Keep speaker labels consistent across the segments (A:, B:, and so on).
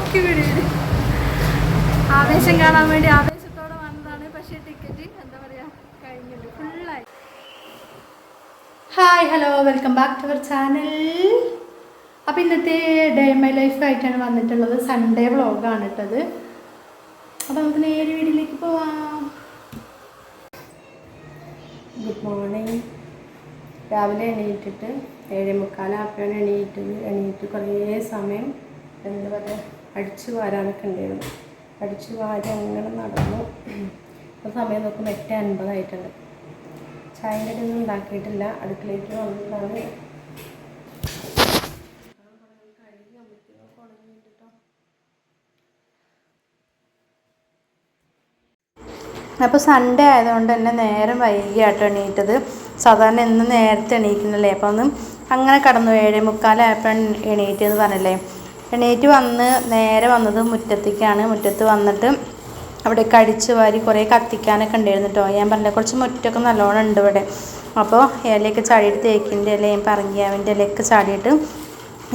A: പൊക്കി ആവേശം കാണാൻ വേണ്ടി ആവേശത്തോടെ വന്നതാണ്. പക്ഷേ ടിക്കറ്റ് എന്താ പറയാ കഴിഞ്ഞത് ഫുള്ളായി. Hi hello welcome back to our channel അപ്പോൾ ഇന്നത്തെ ഡേ മൈ ലൈഫ് ആയിട്ടാണ് വന്നിട്ടുള്ളത്. സൺഡേ വ്ളോഗാണ് ഇട്ടത്. അപ്പോൾ നമുക്ക് നേരെ വീട്ടിലേക്ക് പോവാം.
B: ഗുഡ് മോർണിംഗ് രാവിലെ എണീറ്റിട്ട് ഏഴേ മുക്കാലായപ്പോഴാണ് എണീറ്റത് എണീറ്റ് കുറേ സമയം എന്താ പറയുക അടിച്ചു വാരാനൊക്കെ ഉണ്ടായിരുന്നു. അടിച്ചു വാരി അങ്ങനെ നടന്നു. അപ്പോൾ സമയം നോക്കുമ്പോൾ എട്ട് അൻപതായിട്ടുണ്ട്. ചായന്റെ ഒന്നും ഉണ്ടാക്കിയിട്ടില്ല. അടുക്കളയ്ക്ക് വന്നതാണ്.
A: അപ്പോൾ സൺഡേ ആയതുകൊണ്ട് തന്നെ നേരം വൈകിയാട്ടോ എണീറ്റത്. സാധാരണ ഇന്ന് നേരത്തെ എണീക്കുന്നല്ലേ? അപ്പോൾ ഒന്ന് അങ്ങനെ കടന്നു ഏഴേ മുക്കാലായപ്പോഴാണ് എണീറ്റെന്ന് പറഞ്ഞല്ലേ? എണീറ്റ് വന്ന് നേരെ വന്നത് മുറ്റത്തേക്കാണ്. മുറ്റത്ത് വന്നിട്ട് അവിടെ കടിച്ച് വാരി കുറേ കത്തിക്കാനൊക്കെ ഉണ്ടായിരുന്നു കേട്ടോ ഞാൻ പറഞ്ഞില്ല കുറച്ച് മുറ്റൊക്കെ നല്ലോണം ഉണ്ട് ഇവിടെ. അപ്പോൾ ഇലയൊക്കെ ചാടിയിട്ട് തേക്കിന്റെ ഇലയും പറങ്കിയാവിന്റെ ഇലയൊക്കെ ചാടിയിട്ട്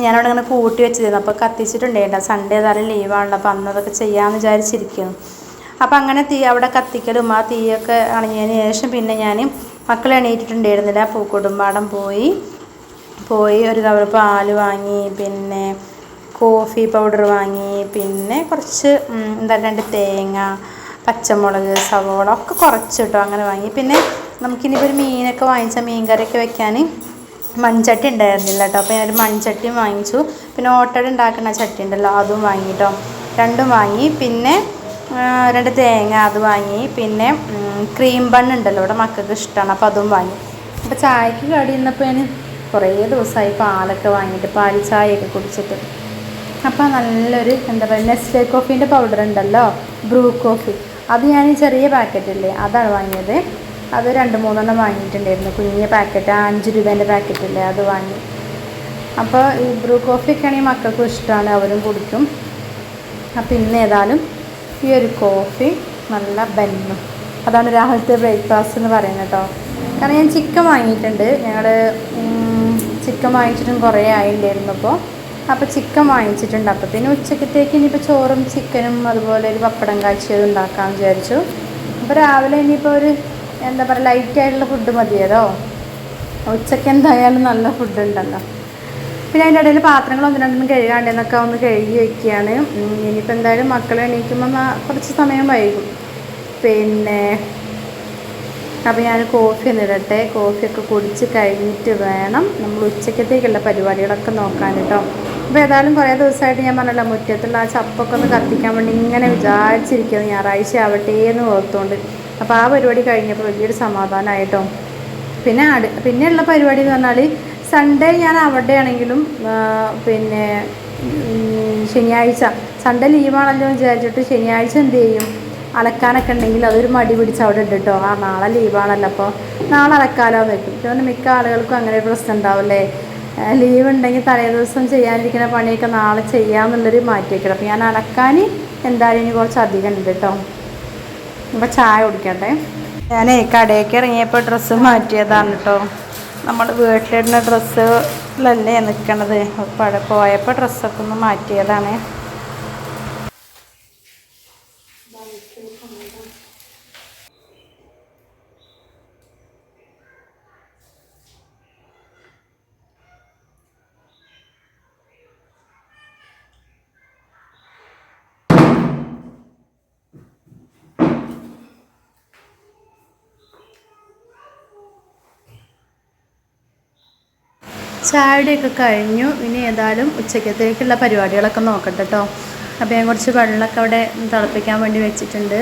A: ഞാനവിടെ ഇങ്ങനെ കൂട്ടി വെച്ചിരുന്നു. അപ്പോൾ കത്തിച്ചിട്ടുണ്ടായില്ല സൺഡേ ഏതായാലും ലീവാണല്ലോ അപ്പോൾ അന്നതൊക്കെ ചെയ്യാമെന്ന് വിചാരിച്ചിരിക്കുന്നു. അപ്പോൾ അങ്ങനെ തീ അവിടെ കത്തിക്കലും ആ തീയൊക്കെ അണഞ്ഞതിന് ശേഷം പിന്നെ ഞാൻ മക്കൾ എണീറ്റിട്ടുണ്ടായിരുന്നില്ല. പൂക്കുടുംബാടം പോയി. പോയി ഒരു കവർ പാൽ വാങ്ങി. പിന്നെ കോഫി പൗഡർ വാങ്ങി പിന്നെ കുറച്ച് എന്താ രണ്ട് തേങ്ങ പച്ചമുളക് സവോള ഒക്കെ കുറച്ച് കേട്ടോ അങ്ങനെ വാങ്ങി. പിന്നെ നമുക്കിനിപ്പോൾ ഒരു മീനൊക്കെ വാങ്ങിച്ചാൽ മീൻ കറിയൊക്കെ വെക്കാൻ മൺചട്ടി ഉണ്ടായിരുന്നില്ല കേട്ടോ. അപ്പോൾ ഞാനൊരു മൺചട്ടിയും വാങ്ങിച്ചു. പിന്നെ ഓട്ടട ഉണ്ടാക്കുന്ന ചട്ടി ഉണ്ടല്ലോ അതും വാങ്ങി കേട്ടോ. രണ്ടും വാങ്ങി. പിന്നെ രണ്ട് തേങ്ങ അത് വാങ്ങി. പിന്നെ ക്രീം ബൺ ഇവിടെ മക്കൾക്ക് ഇഷ്ടമാണ് അപ്പോൾ അതും വാങ്ങി. അപ്പോൾ ചായക്ക് കടി ഇന്നപ്പോൾ ഞാൻ കുറേ ദിവസമായി പാലൊക്കെ വാങ്ങിയിട്ട് പാൽ ചായയൊക്കെ കുടിച്ചിട്ട്. അപ്പോൾ നല്ലൊരു എന്താ പറയുക നെസ്ലെ കോഫീന്റെ പൗഡർ ഉണ്ടല്ലോ ബ്രൂ കോഫി അത് ഞാൻ ചെറിയ പാക്കറ്റില്ലേ അതാണ് വാങ്ങിയത്. അത് രണ്ട് മൂന്നെണ്ണം വാങ്ങിയിട്ടുണ്ടായിരുന്നു. കുഞ്ഞ് പാക്കറ്റ് അഞ്ച് രൂപേന്റെ പാക്കറ്റില്ലേ അത് വാങ്ങി. അപ്പോൾ ഈ ബ്രൂ കോഫിയൊക്കെ ആണെങ്കിൽ മക്കൾക്കും ഇഷ്ടമാണ് അവരും കുടിക്കും. അപ്പോൾ ഇന്ന് ഏതായാലും ഈ ഒരു കോഫി നല്ല ബന്നും. അതാണ് രാവിലത്തെ ബ്രേക്ക്ഫാസ്റ്റ് എന്ന് പറയുന്നത് കേട്ടോ. കാരണം ഞാൻ ചിക്കൻ വാങ്ങിയിട്ടുണ്ട്. ഞങ്ങൾ ചിക്കൻ വാങ്ങിച്ചിട്ടും കുറേ ആയിണ്ടായിരുന്നു അപ്പോൾ അപ്പോൾ ചിക്കൻ വാങ്ങിച്ചിട്ടുണ്ട്. അപ്പോൾ പിന്നെ ഉച്ചക്കത്തേക്ക് ഇനിയിപ്പോൾ ചോറും ചിക്കനും അതുപോലെ ഒരു പപ്പടം കാച്ചിയതും ഉണ്ടാക്കാമെന്ന് വിചാരിച്ചു. അപ്പോൾ രാവിലെ ഇനിയിപ്പോൾ ഒരു എന്താ പറയുക ലൈറ്റ് ആയിട്ടുള്ള ഫുഡ് മതിയല്ലോ. ഉച്ചയ്ക്ക് എന്തായാലും നല്ല ഫുഡ് ഉണ്ടല്ലോ. പിന്നെ അതിന്റെ ഇടയിൽ പാത്രങ്ങൾ ഒന്ന് രണ്ടെണ്ണം കഴുകാണ്ടെന്നൊക്കെ ഒന്ന് കഴുകി വയ്ക്കുകയാണ് ഇനിയിപ്പോൾ എന്തായാലും മക്കൾ എണീക്കുമ്പോൾ കുറച്ച് സമയം വൈകും. പിന്നെ അപ്പോൾ ഞാൻ കോഫി ഒന്ന് ഇടട്ടെ. കോഫിയൊക്കെ കുടിച്ച് കഴിഞ്ഞിട്ട് വേണം നമ്മൾ ഉച്ചക്കത്തേക്കുള്ള പരിപാടികളൊക്കെ നോക്കാൻ കേട്ടോ. അപ്പോൾ ഏതായാലും കുറേ ദിവസമായിട്ട് ഞാൻ പറഞ്ഞല്ലോ മുറ്റത്തുള്ള ആ ചപ്പൊക്കെ ഒന്ന് കത്തിക്കാൻ വേണ്ടി ഇങ്ങനെ വിചാരിച്ചിരിക്കുന്നത് ഞായറാഴ്ച ആവട്ടെ എന്ന് ഓർത്തുകൊണ്ട് അപ്പോൾ ആ പരിപാടി കഴിഞ്ഞപ്പോൾ വലിയൊരു സമാധാനമായിട്ടോ പിന്നെ അടു പിന്നെയുള്ള പരിപാടി എന്ന് പറഞ്ഞാൽ സൺഡേ ഞാൻ അവിടെയാണെങ്കിലും പിന്നെ ശനിയാഴ്ച. സൺഡേ ലീവാണല്ലോ എന്ന് വിചാരിച്ചിട്ട് ശനിയാഴ്ച എന്ത് ചെയ്യും? അലക്കാനൊക്കെ ഉണ്ടെങ്കിൽ അതൊരു മടി പിടിച്ച് അവിടെ ഇട്ടിട്ടോ ആ നാളെ ലീവാണല്ലോ അപ്പോൾ നാളെ അലക്കാലോ എന്ന് വെക്കും. മിക്ക ആളുകൾക്കും അങ്ങനെ ഒരു പ്രശ്നം ഉണ്ടാവില്ലേ ലീവ് ഉണ്ടെങ്കിൽ തലേ ദിവസം ചെയ്യാനിരിക്കുന്ന പണിയൊക്കെ നാളെ ചെയ്യാമെന്നുള്ളൊരു മാറ്റി വെക്കണം അപ്പോൾ ഞാൻ അലക്കാൻ എന്തായാലും ഇനി കുറച്ച് അധികം ഉണ്ട് കേട്ടോ അപ്പോൾ ചായ കുടിക്കട്ടെ. ഞാൻ കടയൊക്കെ ഇറങ്ങിയപ്പോൾ ഡ്രസ്സ് മാറ്റിയതാണ് കേട്ടോ നമ്മൾ വീട്ടിലിടുന്ന ഡ്രസ്സിലല്ലേ നിൽക്കണത് അപ്പോൾ അവിടെ പോയപ്പോൾ ഡ്രസ്സൊക്കെ ഒന്ന് മാറ്റിയതാണ്. ചായയുടെയൊക്കെ കഴിഞ്ഞു. ഇനി ഏതായാലും ഉച്ചക്കത്തേക്കുള്ള പരിപാടികളൊക്കെ നോക്കട്ടെ കേട്ടോ അപ്പോൾ ഞാൻ കുറച്ച് വെള്ളമൊക്കെ അവിടെ തിളപ്പിക്കാൻ വേണ്ടി വെച്ചിട്ടുണ്ട്.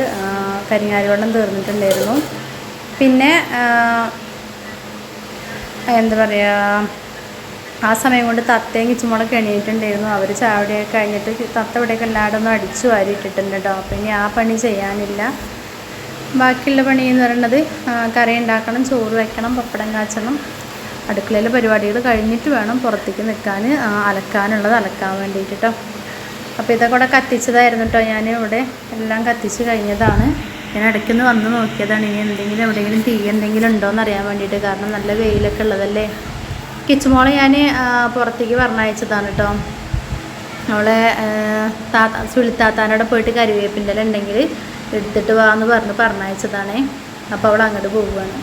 A: കരിങ്ങാരി വെള്ളം തീർന്നിട്ടുണ്ടായിരുന്നു. പിന്നെ എന്താ പറയുക ആ സമയം കൊണ്ട് തത്തയും കിച്ചുമോളൊക്കെ എണീറ്റുണ്ടായിരുന്നു അവർ ചാവടിയൊക്കെ കഴിഞ്ഞിട്ട് തത്ത ഇവിടെയൊക്കെ എല്ലാവരും ഒന്ന് അടിച്ചു വാരിയിട്ടിട്ടുണ്ട് കേട്ടോ അപ്പോൾ ഇനി ആ പണി ചെയ്യാനില്ല. ബാക്കിയുള്ള പണി എന്ന് പറയുന്നത് കറി ഉണ്ടാക്കണം ചോറ് വയ്ക്കണം പപ്പടം കാച്ചണം. അടുക്കളയിലെ പരിപാടികൾ കഴിഞ്ഞിട്ട് വേണം പുറത്തേക്ക് നിൽക്കാൻ. അലക്കാനുള്ളത് അലക്കാൻ വേണ്ടിയിട്ട് അപ്പോൾ ഇതൊക്കെ കത്തിച്ചതായിരുന്നു കേട്ടോ ഞാൻ ഇവിടെ എല്ലാം കത്തിച്ച് കഴിഞ്ഞതാണ്. ഞാൻ ഇടയ്ക്കൊന്ന് വന്ന് നോക്കിയതാണ്. ഇനി എന്തെങ്കിലും എവിടെയെങ്കിലും തീ എന്തെങ്കിലും ഉണ്ടോ എന്ന് അറിയാൻ വേണ്ടിയിട്ട്. കാരണം നല്ല വെയിലൊക്കെ ഉള്ളതല്ലേ. കിച്ചുമോളെ ഞാൻ പുറത്തേക്ക് പറഞ്ഞയച്ചതാണ് കേട്ടോ അവളെ താത്ത സുലിത്താത്താനോടെ പോയിട്ട് കരുവേപ്പിന്റെ ഉണ്ടെങ്കിൽ എടുത്തിട്ട് വാ എന്ന് പറഞ്ഞ് പറഞ്ഞയച്ചതാണേ. അപ്പോൾ അവൾ അങ്ങോട്ട് പോവുകയാണ്.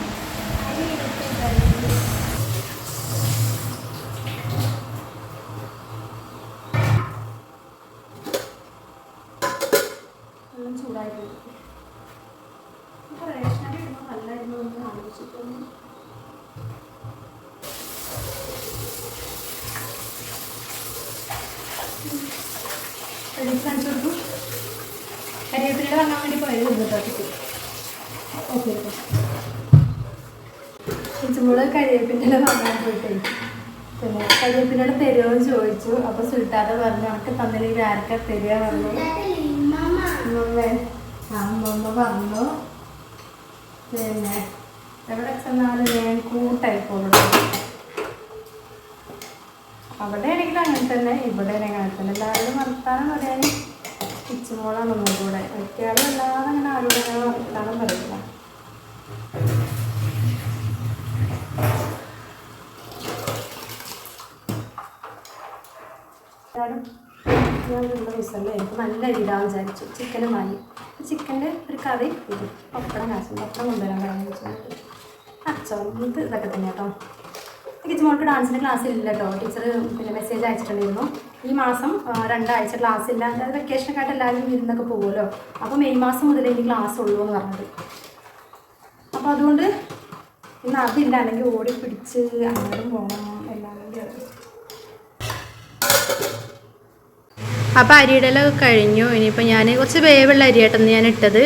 A: കരിവേപ്പില വാങ്ങാൻ വേണ്ടി പോയത് ഇന്നത്തോട്ടേക്ക് ഓക്കെ ഇച്ചുമ്പോൾ കരിവേപ്പിന്റെ വാങ്ങാൻ പോയിട്ടേ. പിന്നെ കരിവേപ്പിനോട് തരുമോ എന്ന് ചോദിച്ചു. അപ്പോൾ സുൽത്താത പറഞ്ഞു അവർക്ക് തന്നില്ലെങ്കിൽ ആർക്കാ തരിക? പറഞ്ഞു. അമ്മമ്മേ പറഞ്ഞു പിന്നെ എവിടെ ചെന്നാലും ഞാൻ കൂട്ടായി പോകുള്ളൂ അവിടെ ആണെങ്കിലും അങ്ങനെ തന്നെ ഇവിടെ അങ്ങനെ തന്നെ. എല്ലാവരും വർത്താനം പറയാൻ ഇച്ചുമോളാണ് ഒന്നും കൂടെ. മിക്കവാറും അല്ലാതെ അങ്ങനെ ആരോടും അങ്ങനെ വർത്താനം പറയില്ല. ഞാൻ എനിക്ക് നല്ല ഇടാൻ വിചാരിച്ചു. ചിക്കന് വാങ്ങി ചിക്കന്റെ ഒരു കറി ഇത് പപ്പടം കാശും പപ്പടം കൊണ്ടുവരാൻ പറയാൻ അച്ചോ ഇത് ഇതൊക്കെ തന്നെ കേട്ടോ. എനിക്ക് മോൾക്ക് ഡാൻസിന്റെ ക്ലാസ് ഇല്ല കേട്ടോ ടീച്ചർ പിന്നെ മെസ്സേജ് അയച്ചിട്ടുണ്ടായിരുന്നു. ഈ മാസം രണ്ടാഴ്ച ക്ലാസ് ഇല്ല. അതായത് വെക്കേഷനൊക്കെ ആയിട്ട് എല്ലാവരും വിരുന്നൊക്കെ പോകുമല്ലോ. അപ്പോൾ മെയ് മാസം മുതൽ ഇനി ക്ലാസ് ഉള്ളൂ എന്ന് പറഞ്ഞത്. അപ്പോൾ അതുകൊണ്ട് ഇന്ന് അതില്ല അല്ലെങ്കിൽ ഓടി പിടിച്ച് അങ്ങോട്ടും പോകണം അപ്പോൾ അരിയിടലൊക്കെ കഴിഞ്ഞു. ഇനിയിപ്പോൾ ഞാൻ കുറച്ച് വേവുള്ള അരിയായിട്ടാണ് ഞാൻ ഇട്ടത്.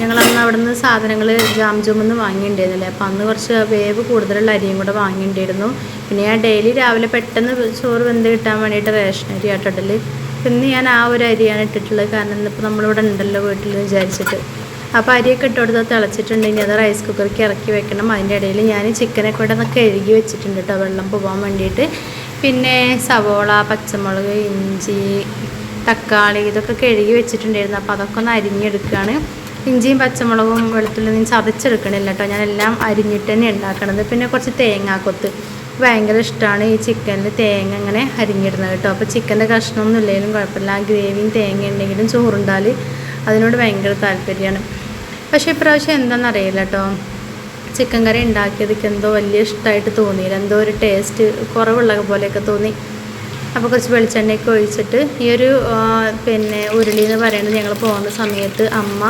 A: ഞങ്ങൾ അന്ന് അവിടെ നിന്ന് സാധനങ്ങൾ ജാം ജൂമെന്ന് വാങ്ങിയിട്ടുണ്ടായിരുന്നില്ലേ അപ്പോൾ അന്ന് കുറച്ച് വേവ് കൂടുതലുള്ള അരിയും കൂടെ വാങ്ങിയിട്ടുണ്ടായിരുന്നു പിന്നെ ഞാൻ ഡെയിലി രാവിലെ പെട്ടെന്ന് ചോറ് വെന്ത് കിട്ടാൻ വേണ്ടിയിട്ട് റേഷൻ അരി ആട്ടിടൽ ഇന്ന് ഞാൻ ആ ഒരു അരിയാണ് ഇട്ടിട്ടുള്ളത്. കാരണം ഇന്നിപ്പോൾ നമ്മളിവിടെ ഉണ്ടല്ലോ വീട്ടിൽ വിചാരിച്ചിട്ട്. അപ്പോൾ അരിയൊക്കെ ഇട്ട് കൊടുത്താൽ തിളച്ചിട്ടുണ്ടെങ്കിൽ അത് റൈസ് കുക്കറിക്ക് ഇറക്കി വെക്കണം. അതിന്റെ ഇടയിൽ ഞാൻ ചിക്കനൊക്കെ ഇവിടെ നിന്ന് കഴുകി വെച്ചിട്ടുണ്ട് കേട്ടോ വെള്ളം പോകാൻ വേണ്ടിയിട്ട് പിന്നെ സവോള പച്ചമുളക് ഇഞ്ചി തക്കാളി ഇതൊക്കെ കഴുകി വെച്ചിട്ടുണ്ടായിരുന്നു. അപ്പോൾ അതൊക്കെ ഒന്ന് അരിഞ്ഞെടുക്കുകയാണ് ഇഞ്ചിയും പച്ചമുളകും വെളുത്തുള്ളിയും ചതച്ചെടുക്കണില്ല കേട്ടോ. ഞാൻ എല്ലാം അരിഞ്ഞിട്ട് തന്നെ ഉണ്ടാക്കണത്. പിന്നെ കുറച്ച് തേങ്ങാക്കൊത്ത് ഭയങ്കര ഇഷ്ടമാണ് ഈ ചിക്കനിൽ തേങ്ങ ഇങ്ങനെ അരിഞ്ഞിടുന്നത് കേട്ടോ. അപ്പോൾ ചിക്കന്റെ കഷ്ണമൊന്നും ഇല്ലെങ്കിലും കുഴപ്പമില്ല. ഗ്രേവിയും തേങ്ങ ഉണ്ടെങ്കിലും ചോറുണ്ടാൽ അതിനോട് ഭയങ്കര താല്പര്യമാണ്. പക്ഷേ ഇപ്രാവശ്യം എന്താണെന്നറിയില്ല കേട്ടോ. ചിക്കൻ കറി ഉണ്ടാക്കിയതൊക്കെ എന്തോ വലിയ ഇഷ്ടമായിട്ട് തോന്നിയില്ല. എന്തോ ഒരു ടേസ്റ്റ് കുറവുള്ള പോലെയൊക്കെ തോന്നി. അപ്പോൾ കുറച്ച് വെളിച്ചെണ്ണയൊക്കെ ഒഴിച്ചിട്ട് ഈ ഒരു പിന്നെ ഉരുളി എന്ന് പറയുന്നത് ഞങ്ങൾ പോകുന്ന സമയത്ത് അമ്മ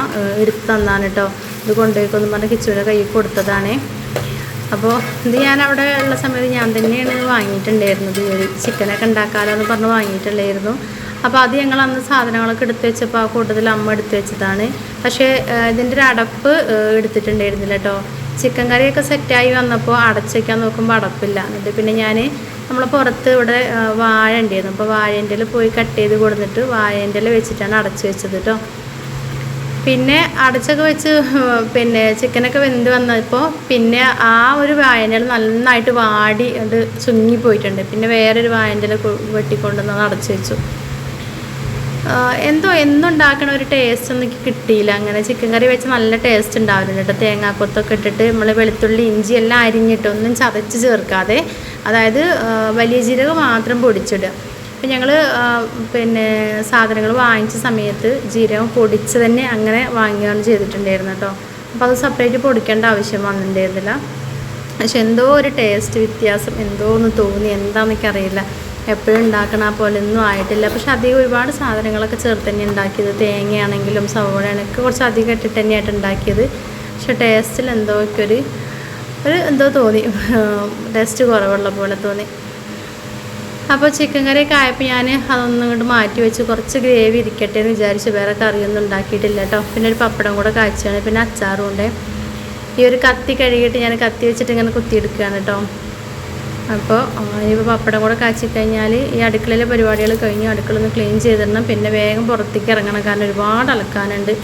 A: എടുത്ത് തന്നാണ് കേട്ടോ ഇത് കൊണ്ടുപോയിക്കൊന്നും പറഞ്ഞ് കിച്ചുവിന്റെ കയ്യിൽ കൊടുത്തതാണ്. അപ്പോൾ ഇത് ഞാൻ അവിടെ ഉള്ള സമയത്ത് ഞാൻ തന്നെയാണ് വാങ്ങിയിട്ടുണ്ടായിരുന്നത്. ഈ ഒരു ചിക്കനൊക്കെ ഉണ്ടാക്കാമല്ലോ എന്ന് പറഞ്ഞ് വാങ്ങിയിട്ടുണ്ടായിരുന്നു. അപ്പോൾ അത് ഞങ്ങൾ അന്ന് സാധനങ്ങളൊക്കെ എടുത്ത് വെച്ചപ്പോൾ ആ കൂട്ടത്തിൽ അമ്മ എടുത്ത് വെച്ചതാണ്. പക്ഷേ ഇതിന്റെ ഒരു അടപ്പ് എടുത്തിട്ടുണ്ടായിരുന്നില്ല കേട്ടോ ചിക്കൻ കറിയൊക്കെ സെറ്റായി വന്നപ്പോൾ അടച്ചേക്കാൻ നോക്കുമ്പോൾ അടപ്പില്ല. എന്നിട്ട് പിന്നെ ഞാൻ നമ്മൾ പുറത്ത് ഇവിടെ വാഴ ഉണ്ടായിരുന്നു. അപ്പോൾ വാഴേന്റെ പോയി കട്ട് ചെയ്ത് കൊടുത്തിട്ട് വാഴേന്റെ വെച്ചിട്ടാണ് അടച്ച് വെച്ചത് കേട്ടോ പിന്നെ അടച്ചൊക്കെ വെച്ച് പിന്നെ ചിക്കനൊക്കെ വെന്ത് വന്നപ്പോൾ പിന്നെ ആ ഒരു വാഴന്റെ ഇല നന്നായിട്ട് വാടി അത് ചുങ്ങിപ്പോയിട്ടുണ്ട് പിന്നെ വേറൊരു കൊ- വെട്ടിക്കൊണ്ടുവന്ന് അത് അടച്ച് വെച്ചു. എന്തോ എന്നുണ്ടാക്കണ ഒരു ടേസ്റ്റ് ഒന്നും കിട്ടിയില്ല. അങ്ങനെ ചിക്കൻ കറി വെച്ച് നല്ല ടേസ്റ്റ് ഉണ്ടാവില്ല കേട്ടോ. തേങ്ങാക്കൊത്തൊക്കെ ഇട്ടിട്ട് നമ്മൾ വെളുത്തുള്ളി ഇഞ്ചി എല്ലാം അരിഞ്ഞിട്ട് ഒന്നും ചതച്ച് ചേർക്കാതെ അതായത് വലിയ ജീരകം മാത്രം പൊടിച്ചിടുക. അപ്പം ഞങ്ങൾ പിന്നെ സാധനങ്ങൾ വാങ്ങിച്ച സമയത്ത് ജീരകം പൊടിച്ച് തന്നെ അങ്ങനെ വാങ്ങുകയാണ് ചെയ്തിട്ടുണ്ടായിരുന്നു കേട്ടോ. അപ്പോൾ അത് സെപ്പറേറ്റ് പൊടിക്കേണ്ട ആവശ്യം വന്നിട്ടുണ്ടായിരുന്നില്ല. പക്ഷെ എന്തോ ഒരു ടേസ്റ്റ് വ്യത്യാസം എന്തോ ഒന്ന് തോന്നി എന്താണെന്നൊക്കെ എനിക്കറിയില്ല. എപ്പോഴും ഉണ്ടാക്കണ പോലെ ഒന്നും ആയിട്ടില്ല. പക്ഷെ അധികം ഒരുപാട് സാധനങ്ങളൊക്കെ ചേർത്ത് തന്നെ ഉണ്ടാക്കിയത്. തേങ്ങയാണെങ്കിലും സവോളയാണെങ്കിലും കുറച്ച് അധികം ഇട്ടിട്ട് തന്നെയായിട്ട് ഉണ്ടാക്കിയത്. പക്ഷെ ടേസ്റ്റിൽ എന്തോ ഒക്കെ ഒരു ഒരു എന്തോ തോന്നി. ടേസ്റ്റ് കുറവുള്ള പോലെ തോന്നി. അപ്പോൾ ചിക്കൻ കറിയൊക്കെ ആയപ്പോൾ ഞാൻ അതൊന്നും ഇങ്ങോട്ട് മാറ്റി വെച്ച് കുറച്ച് ഗ്രേവി ഇരിക്കട്ടെ എന്ന് വിചാരിച്ച് വേറെ കറിയൊന്നും ഉണ്ടാക്കിയിട്ടില്ല കേട്ടോ. പിന്നെ ഒരു പപ്പടം കൂടെ കാഴ്ചയാണ് പിന്നെ അച്ചാറും ഉണ്ട്. ഈ ഒരു കത്തി കഴുകിയിട്ട് ഞാൻ കത്തി വെച്ചിട്ട് ഇങ്ങനെ കുത്തിയെടുക്കുകയാണ് കേട്ടോ. അപ്പോൾ ഇനിയിപ്പോൾ പപ്പടം കൂടെ കാച്ചി കഴിഞ്ഞാൽ ഈ അടുക്കളയിലെ പരിപാടികൾ കഴിഞ്ഞു അടുക്കള ഒന്ന് ക്ലീൻ ചെയ്തിടണം. പിന്നെ വേഗം പുറത്തേക്ക് ഇറങ്ങണം. കാരണം ഒരുപാട് അലക്കാനുണ്ട്.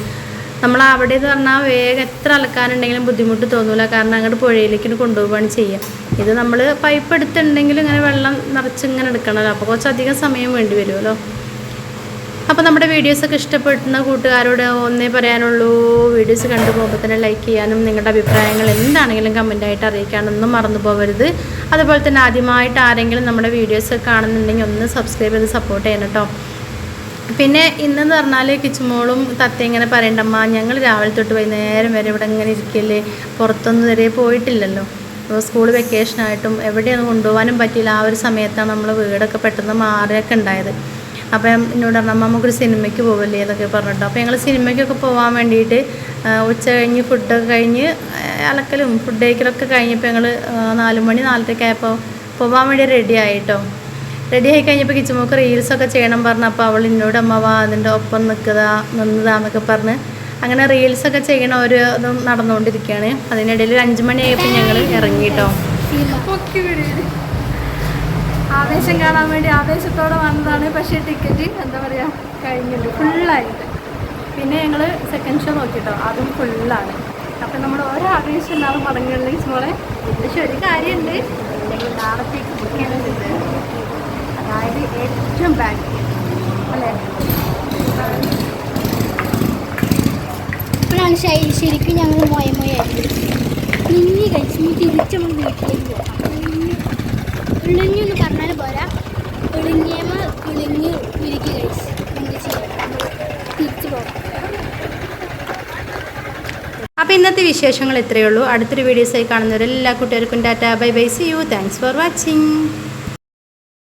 A: നമ്മൾ അവിടെ എന്ന് പറഞ്ഞാൽ വേഗം എത്ര അലക്കാനുണ്ടെങ്കിലും ബുദ്ധിമുട്ട് തോന്നില്ല കാരണം അങ്ങോട്ട് പുഴയിലേക്ക് കൊണ്ടുപോവുകയാണ് ചെയ്യുക ഇത് നമ്മൾ പൈപ്പ് എടുത്തിട്ടുണ്ടെങ്കിൽ ഇങ്ങനെ വെള്ളം നിറച്ച് ഇങ്ങനെ എടുക്കണമല്ലോ അപ്പോൾ കുറച്ചധികം സമയം വേണ്ടി വരുമല്ലോ അപ്പോൾ നമ്മുടെ വീഡിയോസൊക്കെ ഇഷ്ടപ്പെടുന്ന കൂട്ടുകാരോട് ഒന്നേ പറയാനുള്ളൂ. വീഡിയോസ് കണ്ടു പോകുമ്പോൾ തന്നെ ലൈക്ക് ചെയ്യാനും നിങ്ങളുടെ അഭിപ്രായങ്ങൾ എന്താണെങ്കിലും കമന്റായിട്ട് അറിയിക്കാനൊന്നും മറന്നു പോകരുത്. അതുപോലെ തന്നെ ആദ്യമായിട്ട് ആരെങ്കിലും നമ്മുടെ വീഡിയോസ് കാണുന്നുണ്ടെങ്കിൽ ഒന്ന് സബ്സ്ക്രൈബ് ചെയ്ത് സപ്പോർട്ട് ചെയ്യണം കേട്ടോ. പിന്നെ ഇന്നെന്ന് പറഞ്ഞാൽ കിച്ചുമോളും തത്ത ഇങ്ങനെ പറയണ്ടമ്മ ഞങ്ങൾ രാവിലെ തൊട്ട് വൈകുന്നേരം വരെ ഇവിടെ ഇങ്ങനെ ഇരിക്കല്ലേ? പുറത്തൊന്നും വരെ പോയിട്ടില്ലല്ലോ. അപ്പോൾ സ്കൂൾ വെക്കേഷനായിട്ടും എവിടെയൊന്നും കൊണ്ടുപോകാനും പറ്റിയില്ല. ആ ഒരു സമയത്താണ് നമ്മൾ വീടൊക്കെ പെട്ടെന്ന് മാറിയൊക്കെ ഉണ്ടായത്. അപ്പം എന്നോട് പറഞ്ഞു നമുക്കൊരു സിനിമയ്ക്ക് പോവല്ലേ? എന്നൊക്കെ പറഞ്ഞിട്ടോ. അപ്പോൾ ഞങ്ങൾ സിനിമയ്ക്കൊക്കെ പോകാൻ വേണ്ടിയിട്ട് ഉച്ച കഴിഞ്ഞ് ഫുഡൊക്കെ കഴിഞ്ഞ് അലക്കലും ഫുഡ് കഴിക്കലൊക്കെ കഴിഞ്ഞപ്പോൾ ഞങ്ങൾ നാല് മണി നാലരയ്ക്ക് ആയപ്പോൾ പോകാൻ വേണ്ടി റെഡി ആയിട്ടോ. റെഡി ആയി കഴിഞ്ഞപ്പോൾ കിച്ചുമോക്ക് റീൽസൊക്കെ ചെയ്യണം പറഞ്ഞപ്പോൾ അവൾ എന്നോട് അമ്മ വാ അതിന്റെ ഒപ്പം നിൽക്കുക നിന്നതാന്നൊക്കെ പറഞ്ഞ്. അങ്ങനെ റീൽസൊക്കെ ചെയ്യണ ഒരു ഇതും നടന്നുകൊണ്ടിരിക്കുകയാണ്. അതിനിടയിൽ ഒരു അഞ്ച് മണിയായപ്പോൾ ഞങ്ങൾ
C: ഇറങ്ങിയിട്ടോ ആവേശം കാണാൻ വേണ്ടി ആവേശത്തോടെ വന്നതാണ്. പക്ഷേ ടിക്കറ്റ് എന്താ പറയുക കഴിഞ്ഞില്ല. ഫുള്ളായിട്ട്. പിന്നെ ഞങ്ങൾ സെക്കൻഡ് ഷോ നോക്കിട്ടോ. അതും ഫുള്ളാണ്. അപ്പം നമ്മൾ ഓരോ ആവേശം ഉണ്ടാവും മടങ്ങുകളിലേക്ക് മോളെ പക്ഷെ ഒരു കാര്യമുണ്ട്. ഞങ്ങൾ നാളത്തേക്ക് ബുക്ക് അതായത് ഏറ്റവും ബാക്ക് അല്ലേ?
D: ശരിക്കും ഞങ്ങൾ മോയ മോയായിരുന്നു കഴിച്ചു കഴിച്ച് തിരിച്ച് നമ്മൾ വീട്ടിലേക്ക് പോകാം. പോരാ ചെയ്യാം? തിരിച്ചു
A: അപ്പോൾ ഇന്നത്തെ വിശേഷങ്ങൾ ഇത്രയേ ഉള്ളൂ. അടുത്തൊരു വീഡിയോസായി കാണുന്നവരെല്ലാ കുട്ടികൾക്കും tata bye bye see you thanks for watching